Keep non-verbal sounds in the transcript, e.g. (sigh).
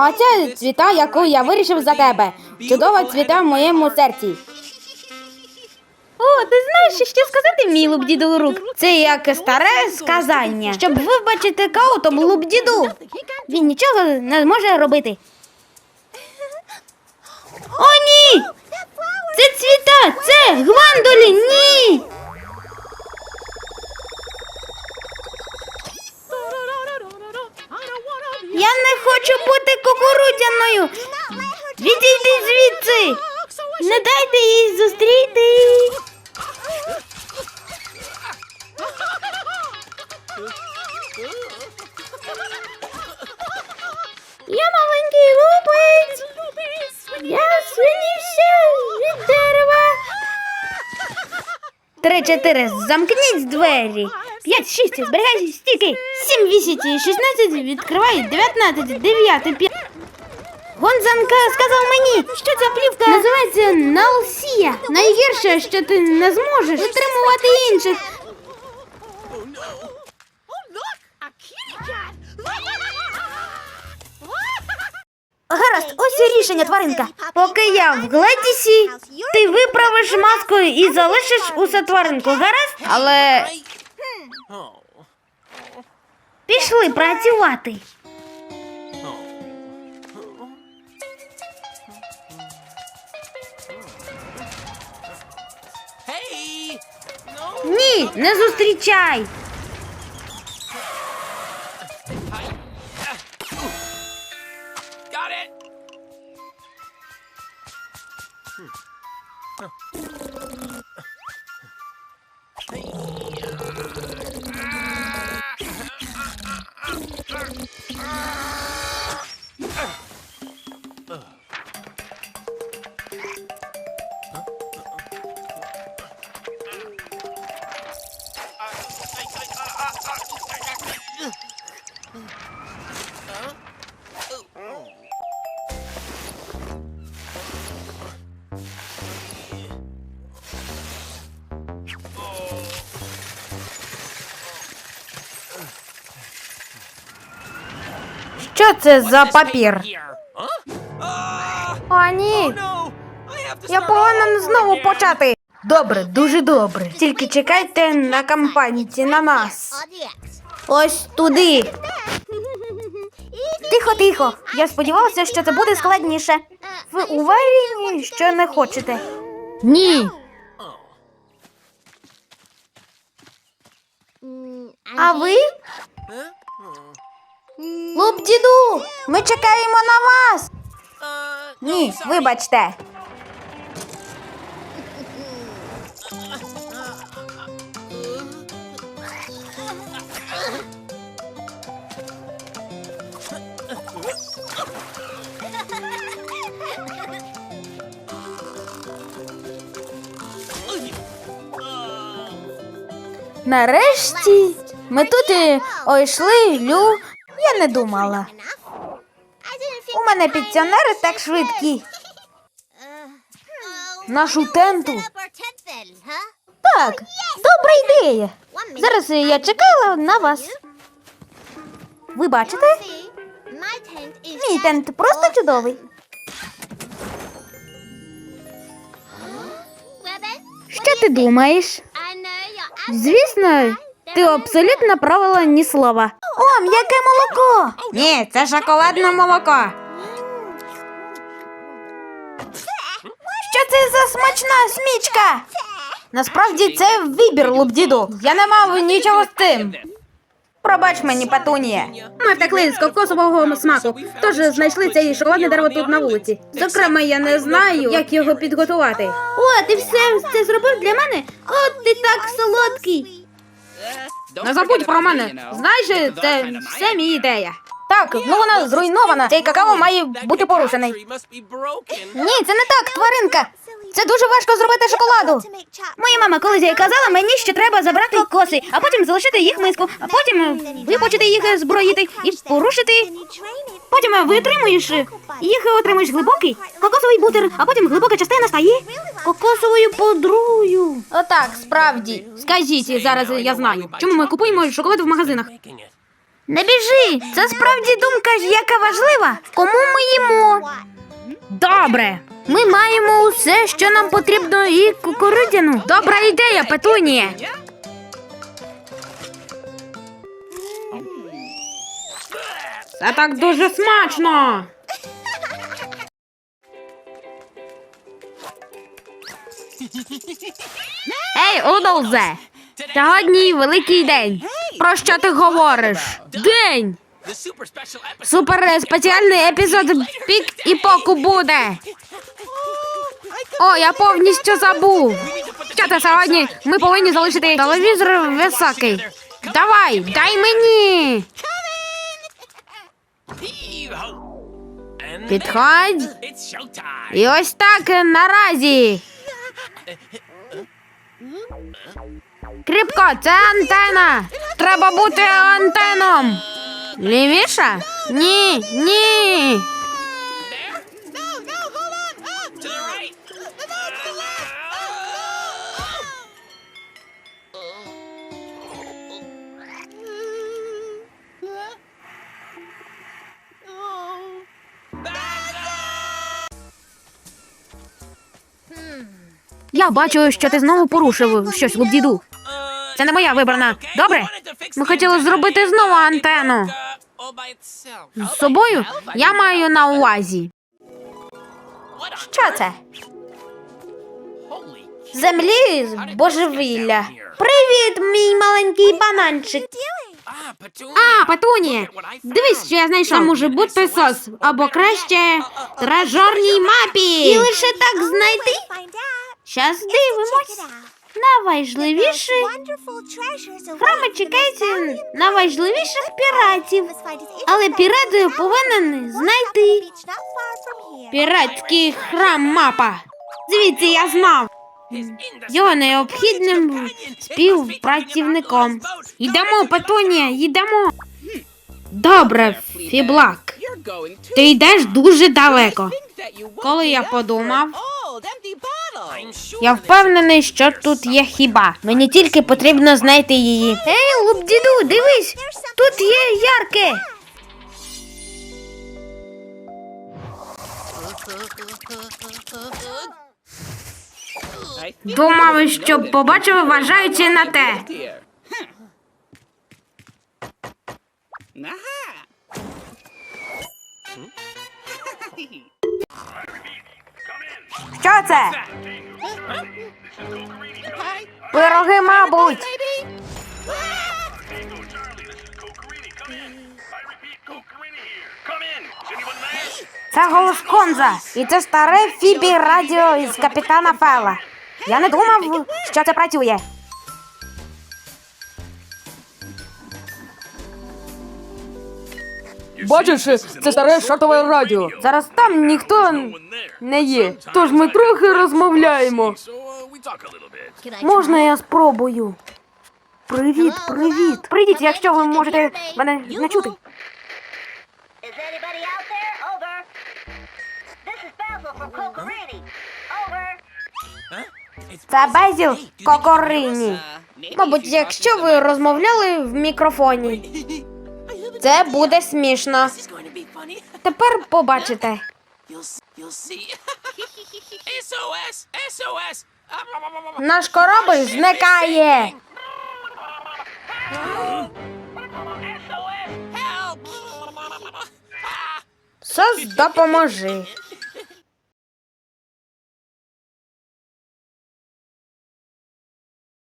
А це цвіта, яку я вирішив за тебе. Чудова цвіта в моєму серці. О, ти знаєш, що сказати мій лубдіду рук? Це як старе сказання. Щоб вибачити каутом лубдіду. Він нічого не зможе робити. Дайте їй зустріти! Я маленький лупець! Я свинівся від дерева! Три-чотири, замкніть двері. П'ять, шість, зберігай стільки. Сім, вісім, шістнадцять, відкривай, дев'ятнадцять, дев'яти, п'ять. Гонзанка сказав мені, що ця плівка називається Налсія. Найгірше, що ти не зможеш утримувати інших. Гаразд, ось і рішення, тваринка. Поки я в Гледісі, ти виправиш маску і залишиш усе тваринку, гаразд? Але пішли працювати. Не зустрічай. Що це за папір? О, ні. To Я повинен знову почати. Добре, дуже добре. Тільки чекайте на кампаніці на нас. Ось туди. Тихо, тихо. Я сподівалася, що це буде складніше. Ви уверені, що не хочете? Ні. А ви? Луп, діду, ми чекаємо на вас. Ні, вибачте. Нарешті ми тут і ойшли, Лю. Я не думала. У мене пенсіонери так швидкі. Нашу тенту. Так, добра ідея. Зараз я чекала на вас. Ви бачите? Мій тент просто чудовий. Що ти думаєш? Звісно, ти абсолютно правила ні слова. О, м'яке молоко. Ні, це шоколадне молоко. Що це за смачна смічка? Насправді це вибір, Лубдіду. Я не мав нічого з тим. Пробач мені, Патунія. Ми втекли з кокосового смаку, тож знайшли це шоколадне дерево тут на вулиці. Зокрема, я не знаю, як його підготувати. О, ти все це зробив для мене? О, ти так солодкий. Не забудь про мене. Знаєш, це все мій ідея. Так, ну вона зруйнована. Цей какао має бути порушений. Ні, це не так, тваринка. Це дуже важко зробити шоколаду. Моя мама колись казала мені, що треба забрати коси, а потім залишити їх миску, а потім е, випочити їх, е, зброїти і порушити. Потім е, витримуєш їх і отримуєш глибокий кокосовий бутер, а потім глибока частина стає кокосовою подрою. Отак, справді. Скажіть, зараз я знаю, чому ми купуємо шоколад в магазинах. Не біжи! Це справді думка, яка важлива. Кому ми їмо? Добре. Ми маємо усе, що нам потрібно, і кукурудзяну. Добра ідея, Петунія. Це так дуже смачно. Ей, Удолзе! Сьогодні великий день. Про що ти говориш? День! Супер спеціальний епізод пік і поку буде. О, я повністю забув. Ти сьогодні? Ми повинні залишити телевізор високий. Давай, дай мені. Підходь. І ось так наразі. Кріпко, це антена. Треба бути антеном. Лівіша? Ні, ні. Я бачу, що ти знову порушив щось, лубдіду. Це не моя вибрана. Добре? Ми хотіли зробити знову антенну. З собою я маю на увазі. Що це? Землі божевілля. Привіт, мій маленький бананчик. А, Петунія, дивись, що я знайшов. Це може бути сос, або краще тражорній мапі. І лише так знайти. Щас дивимось. Найважливіше храми чекають найважливіших піратів. Але пірат повинен знайти піратський храм мапа. Звідси я знав. Його необхідним співпрацівником. Йдемо, Петунія, йдемо. Добре, Фіблак. Ти йдеш дуже далеко. Коли я подумав, я впевнений, що тут є хіба. Мені тільки потрібно знайти її. Ей, лубдіду, дивись, тут є ярке. Думав, що побачив, вважаючи на те. (laughs) Що це? Пироги, мабуть. Це голос Конза. І це старе Фібі радіо із капітана Фела. Я не думав, що це працює. Бачиш, це старе шартове радіо. Зараз там ніхто Не є. Тож ми трохи розмовляємо. Можна я спробую? Привіт, привіт. Прийдіть, якщо ви можете мене не чути. Це Безіл Кокорині. Мабуть, якщо ви розмовляли в мікрофоні, це буде смішно. Тепер побачите. Наш корабль зникає. Сос, допоможи.